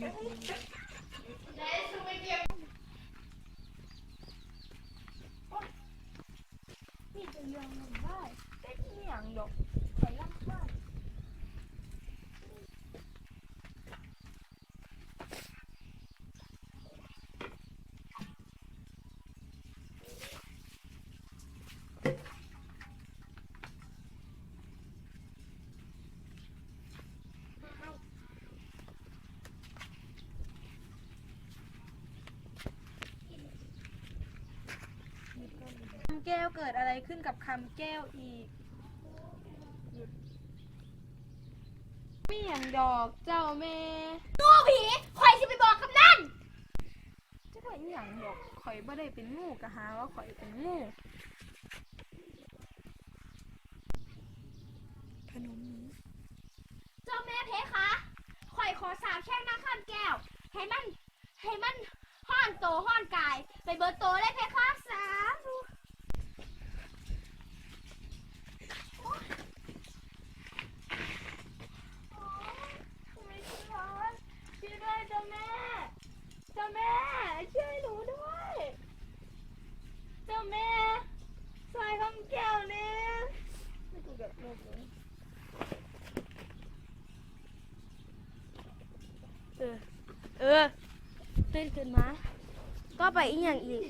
นี่จะยอมมันได้เต็มอย่างดอกข่อยรักมาก คำแก้วเกิดอะไรขึ้นกับคำแก้วอีก มีอย่างดอกเจ้าแม่งูผีข่อยสิไปบอกกับนั่นจะว่าอหย่างดอกข่อยบ่ได้เป็นงูกะหาว่าข่อยเป็นงูขนมนี้เจ้าแม่เพคะข่อยขอสาบแช่งนางข้ามแก้ว ให้มัน ให้มันห้อนโตห้อนกาย ไปเบิดโตเลยเพคะสาธุโอ๊ยโอ๊ยทำไมฉันร้อนช่วยด้วยเจ้าแม่ เจ้าแม่ ช่วยหนูด้วย เจ้าแม่ซอยคำแก้วเนี่ย ไม่ถูกแบบโลกเลย เออ เออ ตื่นขึ้นมา ก็ไปอีกอย่างอีก